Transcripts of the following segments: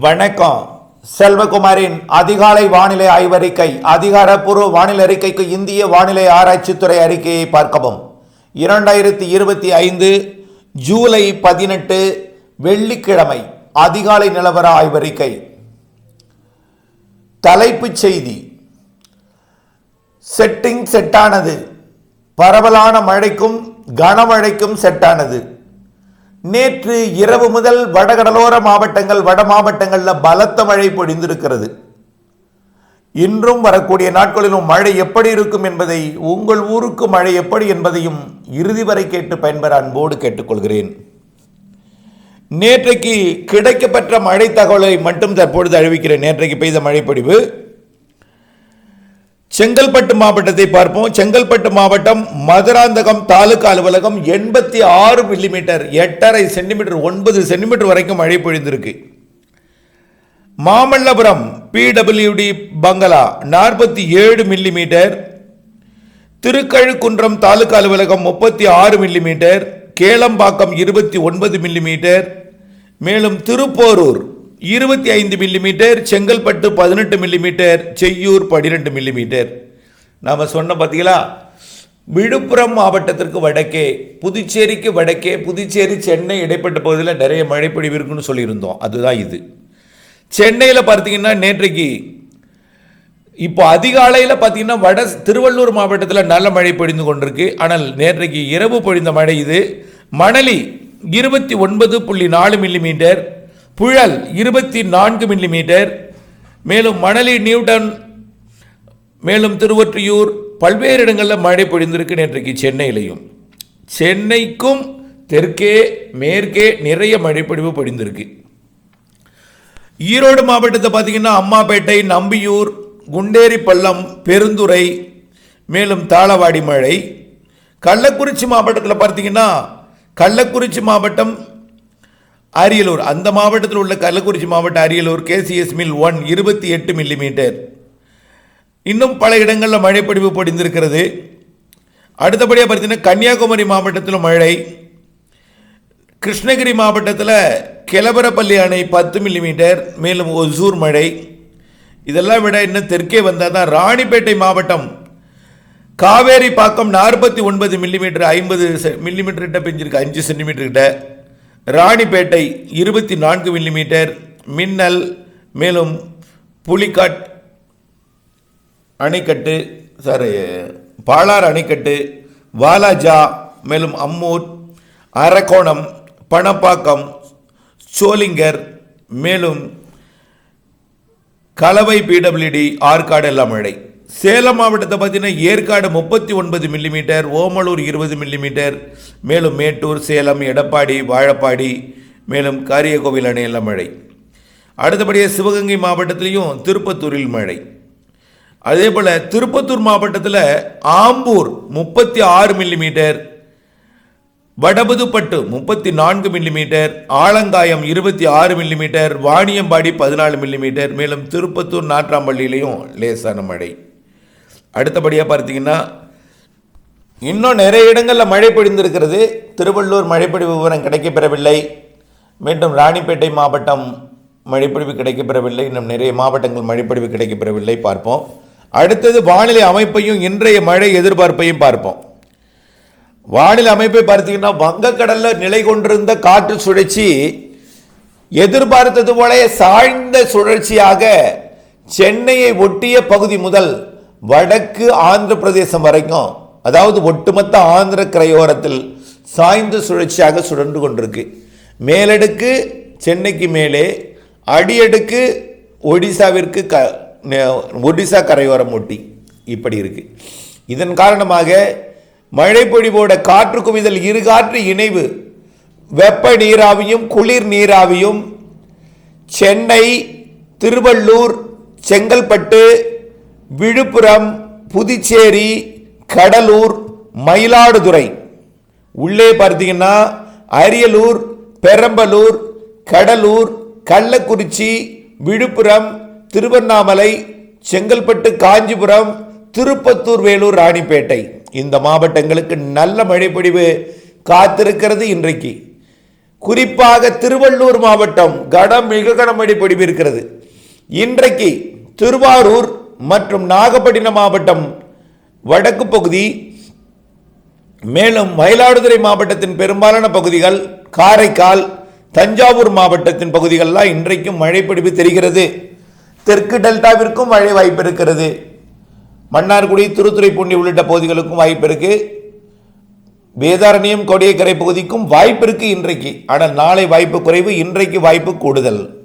வணக்கம். செல்வகுமாரின் அதிகாலை வானிலை ஆய்வறிக்கை அதிகாரப்பூர்வ வானிலை அறிக்கைக்கு இந்திய வானிலை ஆராய்ச்சித்துறை அறிக்கையை பார்க்கவும். இரண்டாயிரத்தி இருபத்தி ஐந்து ஜூலை பதினெட்டு வெள்ளிக்கிழமை அதிகாலை நிலவர ஆய்வறிக்கை. தலைப்புச் செய்தி. செட்டிங் செட்டானது பரவலான மழைக்கும் கனமழைக்கும் செட்டானது நேற்று இரவு முதல் வடகடலோர மாவட்டங்கள் வட மாவட்டங்களில் பலத்த மழை பொழிந்திருக்கிறது. இன்றும் வரக்கூடிய நாட்களிலும் மழை எப்படி இருக்கும் என்பதை உங்கள் ஊருக்கு மழை எப்படி என்பதையும் இறுதி வரை கேட்டு பயன்பெற அன்போடு கேட்டுக்கொள்கிறேன். நேற்றைக்கு கிடைக்கப்பெற்ற மழை தகவலை மட்டும் தற்பொழுது அறிவிக்கிறேன். நேற்றைக்கு பெய்த மழைப்பொழிவு செங்கல்பட்டு மாவட்டத்தை பார்ப்போம். செங்கல்பட்டு மாவட்டம் மதுராந்தகம் தாலுகா அலுவலகம் எண்பத்தி ஆறு மில்லிமீட்டர் எட்டரை சென்டிமீட்டர் ஒன்பது சென்டிமீட்டர் வரைக்கும் மழை பொழிந்திருக்கு. மாமல்லபுரம் பிடபிள்யூடி பங்களா நாற்பத்தி ஏழு மில்லிமீட்டர் திருக்கழுக்குன்றம் தாலுகா அலுவலகம் முப்பத்தி ஆறு மில்லிமீட்டர் கேளம்பாக்கம் இருபத்தி ஒன்பது மில்லிமீட்டர் மேலும் திருப்போரூர் இருபத்தி ஐந்து மில்லிமீட்டர் செங்கல்பட்டு பதினெட்டு மில்லிமீட்டர் செய்யூர் பன்னிரெண்டு மில்லிமீட்டர் நாம் சொன்ன பார்த்தீங்களா விழுப்புரம் மாவட்டத்திற்கு வடக்கே புதுச்சேரிக்கு வடக்கே புதுச்சேரி சென்னை இடைப்பட்ட பகுதியில் நிறைய மழைப்பொழிவு இருக்குன்னு சொல்லியிருந்தோம். அதுதான் இது. சென்னையில் பார்த்தீங்கன்னா நேற்றைக்கு இப்போ அதிகாலையில் பார்த்தீங்கன்னா வட திருவள்ளூர் மாவட்டத்தில் நல்ல மழை பொழிந்து கொண்டிருக்கு. ஆனால் நேற்றைக்கு இரவு பொழிந்த மழை இது. மணலி இருபத்தி ஒன்பது புள்ளி நாலு மில்லிமீட்டர் புழல் இருபத்தி நான்கு மில்லிமீட்டர் மேலும் மணலி நியூட்டன் மேலும் திருவொற்றியூர் பல்வேறு இடங்களில் மழை பொழிந்திருக்கு நேற்றைக்கு சென்னையிலையும். சென்னைக்கும் தெற்கே மேற்கே நிறைய மழைப்பொழிவு பொழிந்திருக்கு. ஈரோடு மாவட்டத்தை பார்த்தீங்கன்னா அம்மாப்பேட்டை நம்பியூர் குண்டேரி பள்ளம் பெருந்துறை மேலும் தாளவாடி மழை. கள்ளக்குறிச்சி மாவட்டத்தில் பார்த்தீங்கன்னா கள்ளக்குறிச்சி மாவட்டம் அரியலூர் அந்த மாவட்டத்தில் உள்ள கள்ளக்குறிச்சி மாவட்ட அரியலூர் கேசிஎஸ் மில் ஒன் இருபத்தி எட்டு மில்லிமீட்டர் இன்னும் பல இடங்களில் மழைப்பொழிவு பொடிந்திருக்கிறது. அடுத்தபடியாக பார்த்தீங்கன்னா கன்னியாகுமரி மாவட்டத்தில் மழை. கிருஷ்ணகிரி மாவட்டத்தில் கிளபரப்பள்ளி அணை பத்து மில்லிமீட்டர் மேலும் ஒசூர் மழை. இதெல்லாம் விட இன்னும் தெற்கே வந்தால் தான் ராணிப்பேட்டை மாவட்டம் காவேரி பாக்கம் நாற்பத்தி ஒன்பது மில்லிமீட்டர் ஐம்பது மில்லிமீட்டர் கிட்ட பெஞ்சிருக்கு அஞ்சு சென்டிமீட்டர் கிட்ட. ராணிப்பேட்டை இருபத்தி நான்கு மில்லிமீட்டர் மின்னல் மேலும் புலிகாட் அணைக்கட்டு சாரி பாலார் அணைக்கட்டு வாலாஜா மேலும் அம்மூர் அரக்கோணம் பணப்பாக்கம் சோளிங்கர் மேலும் கலவை பிடபிள்யூடி ஆற்காடு எல்லாம் மழை சேலம் மாவட்டத்தை பார்த்தீங்கன்னா ஏற்காடு முப்பத்தி ஒன்பது மில்லிமீட்டர் ஓமலூர் இருபது மில்லிமீட்டர் மேலும் மேட்டூர் சேலம் எடப்பாடி வாழப்பாடி மேலும் காரியக்கோவில் அணையில் மழை. அடுத்தபடியாக சிவகங்கை மாவட்டத்திலையும் திருப்பத்தூரில் மழை. அதே போல் திருப்பத்தூர் மாவட்டத்தில் ஆம்பூர் முப்பத்தி ஆறு மில்லிமீட்டர் வடபுதுப்பட்டு முப்பத்தி நான்கு மில்லிமீட்டர் ஆலங்காயம் இருபத்தி ஆறு மில்லிமீட்டர் வாணியம்பாடி பதினாலு மில்லிமீட்டர் மேலும் திருப்பத்தூர் நாற்றாம்பள்ளியிலையும் லேசான மழை. அடுத்தபடியாக பார்த்தீங்கன்னா இன்னும் நிறைய இடங்களில் மழை பொழிந்திருக்கிறது. திருவள்ளூர் மழைப்பொழிவு விவரம் கிடைக்கப்பெறவில்லை. மீண்டும் ராணிப்பேட்டை மாவட்டம் மழைப்பொழிவு கிடைக்கப்பெறவில்லை. இன்னும் நிறைய மாவட்டங்கள் மழைப்பொழிவு கிடைக்கப்பெறவில்லை. பார்ப்போம். அடுத்தது வானிலை அமைப்பையும் இன்றைய மழை எதிர்பார்ப்பையும் பார்ப்போம். வானிலை அமைப்பை பார்த்தீங்கன்னா வங்கக்கடலில் நிலை கொண்டிருந்த காற்று சுழற்சி எதிர்பார்த்தது போல சாய்ந்த சுழற்சியாக சென்னையை ஒட்டிய பகுதி முதல் வடக்கு ஆந்திர பிரதேசம் வரைக்கும் அதாவது ஒட்டுமொத்த ஆந்திர கரையோரத்தில் சாய்ந்த சுழற்சியாக சுழன்று கொண்டிருக்கு. மேலடுக்கு சென்னைக்கு மேலே அடியடுக்கு ஒடிசாவிற்கு க ஒடிசா கரையோரம் ஒட்டி இப்படி இருக்கு. இதன் காரணமாக மழைப்பொழிவோட காற்று குவிதல் இரு காற்று இணைவு வெப்ப நீராவியும் குளிர் நீராவியும் சென்னை திருவள்ளூர் செங்கல்பட்டு விழுப்புரம் புதுச்சேரி கடலூர் மயிலாடுதுறை. உள்ளே பார்த்தீங்கன்னா அரியலூர் பெரம்பலூர் கடலூர் கள்ளக்குறிச்சி விழுப்புரம் திருவண்ணாமலை செங்கல்பட்டு காஞ்சிபுரம் திருப்பத்தூர் வேலூர் ராணிப்பேட்டை. இந்த மாவட்டங்களுக்கு நல்ல மழைப்பொழிவு காத்திருக்கிறது இன்றைக்கு. குறிப்பாக திருவள்ளூர் மாவட்டம் கடம் மிக கனமழை பொழிவு இருக்கிறது. இன்றைக்கு திருவாரூர் மற்றும் நாகப்பட்டினம் மாவட்டம் வடக்கு பகுதி மேலும் மயிலாடுதுறை மாவட்டத்தின் பெரும்பாலான பகுதிகள் காரைக்கால் தஞ்சாவூர் மாவட்டத்தின் பகுதிகளெல்லாம் இன்றைக்கும் மழை தெரிகிறது. தெற்கு டெல்டாவிற்கும் மழை வாய்ப்பு இருக்கிறது. மன்னார்குடி திருத்துறைப்பூண்டி உள்ளிட்ட பகுதிகளுக்கும் வாய்ப்பு இருக்கு. வேதாரண்யம் கொடியக்கரை பகுதிக்கும் வாய்ப்பு இருக்கு இன்றைக்கு. ஆனால் நாளை வாய்ப்பு குறைவு இன்றைக்கு வாய்ப்பு கூடுதல்.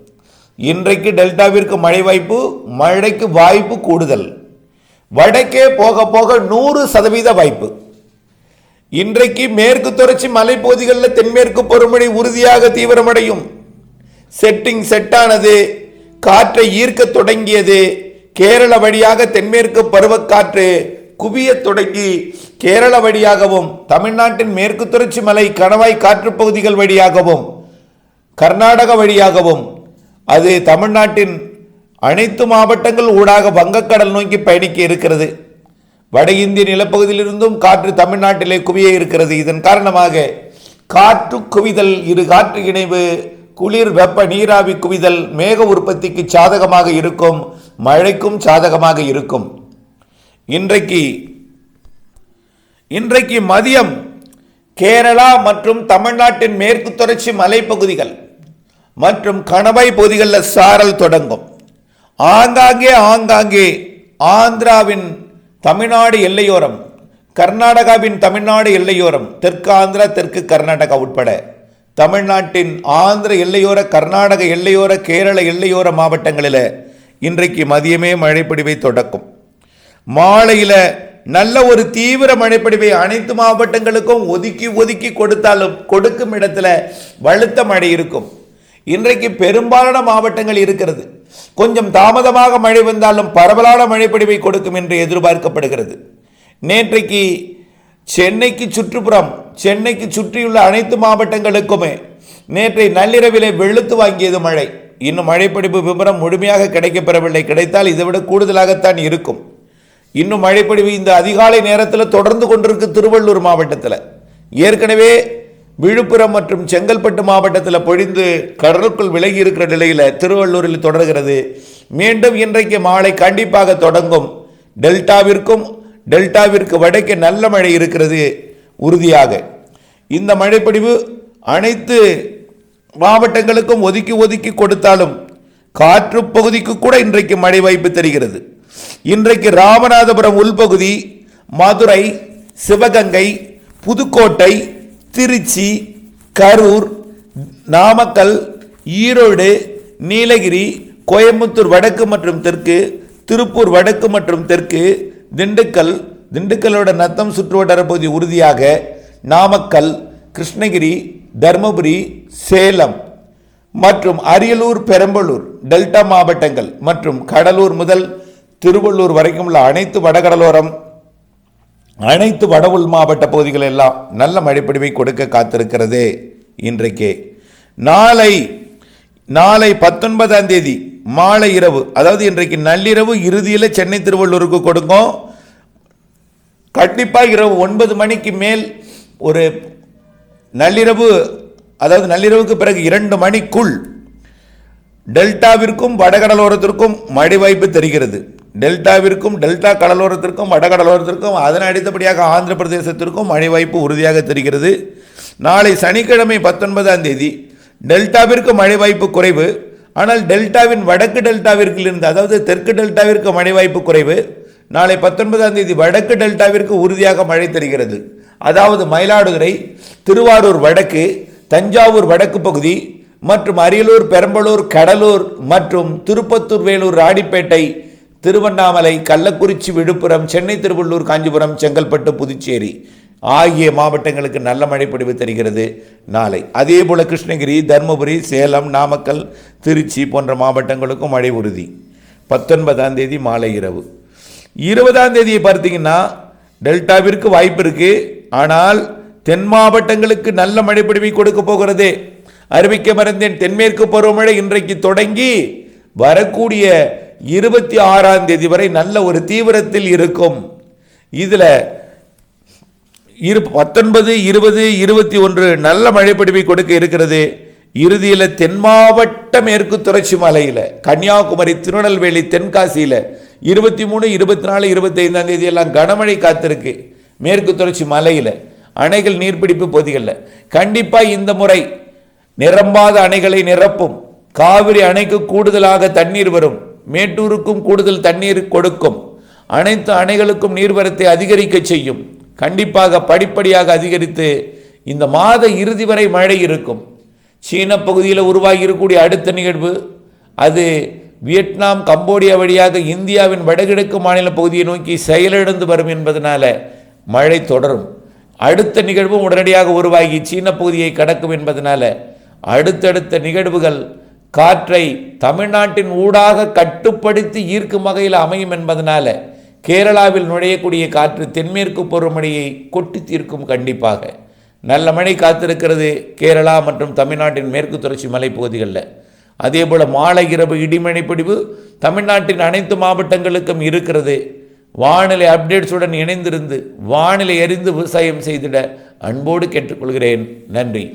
இன்றைக்கு டெல்டாவிற்கு மழை வாய்ப்பு மழைக்கு வாய்ப்பு கூடுதல். வடக்கே போக போக நூறு சதவீத வாய்ப்பு. இன்றைக்கு மேற்கு தொடர்ச்சி மலைப்பகுதிகளில் தென்மேற்கு பருவமழை உறுதியாக தீவிரமடையும். செட்டிங் செட்டானது காற்றை ஈர்க்க தொடங்கியது கேரள வழியாக தென்மேற்கு பருவக்காற்று குவியத் தொடங்கி கேரள வழியாகவும் தமிழ்நாட்டின் மேற்கு தொடர்ச்சி மலை கணவாய் காற்று பகுதிகள் வழியாகவும் கர்நாடக வழியாகவும் அது தமிழ்நாட்டின் அனைத்து மாவட்டங்கள் ஊடாக வங்கக்கடல் நோக்கி பயணிக்க இருக்கிறது. வட இந்திய நிலப்பகுதியிலிருந்தும் காற்று தமிழ்நாட்டிலே குவிய இருக்கிறது. இதன் காரணமாக காற்று குவிதல் இரு காற்று இணைவு குளிர் வெப்ப நீராவி குவிதல் மேக உற்பத்திக்கு சாதகமாக இருக்கும் மழைக்கும் சாதகமாக இருக்கும். இன்றைக்கு இன்றைக்கு மதியம் கேரளா மற்றும் தமிழ்நாட்டின் மேற்கு தொடர்ச்சி மலைப்பகுதிகள் மற்றும் கணவாய் பகுதிகளில் சாரல் தொடங்கும். ஆங்காங்கே ஆங்காங்கே ஆந்திராவின் தமிழ்நாடு எல்லையோரம் கர்நாடகாவின் தமிழ்நாடு எல்லையோரம் தெற்கு ஆந்திரா தெற்கு கர்நாடகா உட்பட தமிழ்நாட்டின் ஆந்திர எல்லையோர கர்நாடக எல்லையோர கேரள எல்லையோர மாவட்டங்களில் இன்றைக்கு மதியமே மழைப்பொழிவை தொடக்கும். மாலையில் நல்ல ஒரு தீவிர மழைப்பிடிவை அனைத்து மாவட்டங்களுக்கும் ஒதுக்கி ஒதுக்கி கொடுத்தாலும் கொடுக்கும் இடத்துல வலுத்த மழை இருக்கும். இன்றைக்கு பெரும்பாலான மாவட்டங்கள் இருக்கிறது. கொஞ்சம் தாமதமாக மழை வந்தாலும் பரவலான மழைப்பொழிவை கொடுக்கும் என்று எதிர்பார்க்கப்படுகிறது. நேற்றைக்கு சென்னைக்கு சுற்றுப்புறம் சென்னைக்கு சுற்றியுள்ள அனைத்து மாவட்டங்களுக்குமே நேற்றை நள்ளிரவிலே வெளுத்து வாங்கியது மழை. இன்னும் மழைப்பிடிப்பு விவரம் முழுமையாக கிடைக்கப்பெறவில்லை. கிடைத்தால் இதைவிட கூடுதலாகத்தான் இருக்கும். இன்னும் மழைப்பொழிவு இந்த அதிகாலை நேரத்தில் தொடர்ந்து கொண்டிருக்கு திருவள்ளூர் மாவட்டத்தில். ஏற்கனவே விழுப்புரம் மற்றும் செங்கல்பட்டு மாவட்டத்தில் பொழிந்து கடலுக்குள் விலகி இருக்கிற நிலையில் திருவள்ளூரில் தொடர்கிறது. மீண்டும் இன்றைக்கு மாலை கண்டிப்பாக தொடங்கும். டெல்டாவிற்கும் டெல்டாவிற்கு வடக்கே நல்ல மழை இருக்கிறது உறுதியாக. இந்த மழைப்பொழிவு அனைத்து மாவட்டங்களுக்கும் ஒதுக்கி ஒதுக்கி கொடுத்தாலும் காற்று பகுதிக்கு கூட இன்றைக்கு மழை வாய்ப்பு தெரிகிறது. இன்றைக்கு ராமநாதபுரம் உள்பகுதி மதுரை சிவகங்கை புதுக்கோட்டை திருச்சி கரூர் நாமக்கல் ஈரோடு நீலகிரி கோயம்புத்தூர் வடக்கு மற்றும் தெற்கு திருப்பூர் வடக்கு மற்றும் தெற்கு திண்டுக்கல் திண்டுக்கல்லோட நத்தம் சுற்றுவட்டார பகுதி உறுதியாக நாமக்கல் கிருஷ்ணகிரி தர்மபுரி சேலம் மற்றும் அரியலூர் பெரம்பலூர் டெல்டா மாவட்டங்கள் மற்றும் கடலூர் முதல் திருவள்ளூர் வரைக்கும் உள்ள அனைத்து வடகடலோரம் அனைத்து வட உள் மாவட்ட பகுதிகள் எல்லாம் நல்ல மழைப்பிடிவை கொடுக்க காத்திருக்கிறது இன்றைக்கே. நாளை நாளை பத்தொன்பதாம் தேதி மாலை இரவு அதாவது இன்றைக்கு நள்ளிரவு இறுதியில் சென்னை திருவள்ளூருக்கு கொடுக்கும் கண்டிப்பாக இரவு ஒன்பது மணிக்கு மேல் ஒரு நள்ளிரவு அதாவது நள்ளிரவுக்கு பிறகு இரண்டு மணிக்குள் டெல்டாவிற்கும் வடகடலோரத்திற்கும் மழை வாய்ப்பு தெரிகிறது. டெல்டாவிற்கும் டெல்டா கடலோரத்திற்கும் வடகடலோரத்திற்கும் அதன் அடுத்தபடியாக ஆந்திர பிரதேசத்திற்கும் மழை வாய்ப்பு உறுதியாக தெரிகிறது. நாளை சனிக்கிழமை பத்தொன்பதாம் தேதி டெல்டாவிற்கு மழை வாய்ப்பு குறைவு. ஆனால் டெல்டாவின் வடக்கு டெல்டாவிற்கு இருந்து அதாவது தெற்கு டெல்டாவிற்கு மழை வாய்ப்பு குறைவு. நாளை பத்தொன்பதாம் தேதி வடக்கு டெல்டாவிற்கு உறுதியாக மழை தெரிகிறது. அதாவது மயிலாடுதுறை திருவாரூர் வடக்கு தஞ்சாவூர் வடக்கு பகுதி மற்றும் அரியலூர் பெரம்பலூர் கடலூர் மற்றும் திருப்பத்தூர் வேலூர் ராணிப்பேட்டை திருவண்ணாமலை கள்ளக்குறிச்சி விழுப்புரம் சென்னை திருவள்ளூர் காஞ்சிபுரம் செங்கல்பட்டு புதுச்சேரி ஆகிய மாவட்டங்களுக்கு நல்ல மழை பொழிவு நாளை அதே போல் கிருஷ்ணகிரி தருமபுரி சேலம் நாமக்கல் திருச்சி போன்ற மாவட்டங்களுக்கும் மழை உறுதி. பத்தொன்பதாம் தேதி மாலை இரவு. இருபதாம் தேதியை பார்த்தீங்கன்னா டெல்டாவிற்கு வாய்ப்பு இருக்குது ஆனால் தென் மாவட்டங்களுக்கு நல்ல மழைப்பொழிவை கொடுக்க போகிறது. அறிவிக்க மறந்தேன். தென்மேற்கு பருவமழை இன்றைக்கு தொடங்கி வரக்கூடிய இருபத்தி ஆறாம் தேதி வரை நல்ல ஒரு தீவிரத்தில் இருக்கும். இதில் இரு பத்தொன்பது இருபது இருபத்தி ஒன்று நல்ல மழைப்பிடிப்பை கொடுக்க இருக்கிறது. இறுதியில் தென் மாவட்ட மேற்கு தொடர்ச்சி மலையில் கன்னியாகுமரி திருநெல்வேலி தென்காசியில் இருபத்தி மூணு இருபத்தி நாலு இருபத்தைந்தாம் தேதி எல்லாம் கனமழை காத்திருக்கு மேற்கு தொடர்ச்சி மலையில். அணைகள் நீர்பிடிப்பு பகுதிகளில். கண்டிப்பாக இந்த முறை நிரம்பாத அணைகளை நிரப்பும். காவிரி அணைக்கு கூடுதலாக தண்ணீர் வரும். மேட்டூருக்கும் கூடுதல் தண்ணீர் கொடுக்கும். அனைத்து அணைகளுக்கும் நீர்வரத்தை அதிகரிக்க செய்யும். கண்டிப்பாக படிப்படியாக அதிகரித்து இந்த மாத இறுதி வரை மழை இருக்கும். சீன பகுதியில் உருவாகி இருக்கக்கூடிய அடுத்த நிகழ்வு அது வியட்நாம் கம்போடியா வழியாக இந்தியாவின் வடகிழக்கு மாநில பகுதியை நோக்கி செயலிழந்து வரும் என்பதனால மழை தொடரும். அடுத்த நிகழ்வும் உடனடியாக உருவாகி சீன பகுதியை கடக்கும் என்பதனால அடுத்தடுத்த நிகழ்வுகள் காற்றை தமிழ்நாட்டின் ஊடாக கட்டுப்படுத்தி ஈர்க்கும் வகையில் அமையும் என்பதனால கேரளாவில் நுழையக்கூடிய காற்று தென்மேற்கு பருவமழையை கொட்டி தீர்க்கும் கண்டிப்பாக. நல்ல மழை காத்திருக்கிறது கேரளா மற்றும் தமிழ்நாட்டின் மேற்கு தொடர்ச்சி மலைப்பகுதிகளில். அதே போல் மாலை இரவு இடிமழை பிடிவு தமிழ்நாட்டின் அனைத்து மாவட்டங்களுக்கும் இருக்கிறது. வானிலை அப்டேட்ஸுடன் இணைந்திருந்து வானிலை அறிந்து விவசாயம் செய்திட அன்போடு கேட்டுக்கொள்கிறேன். நன்றி.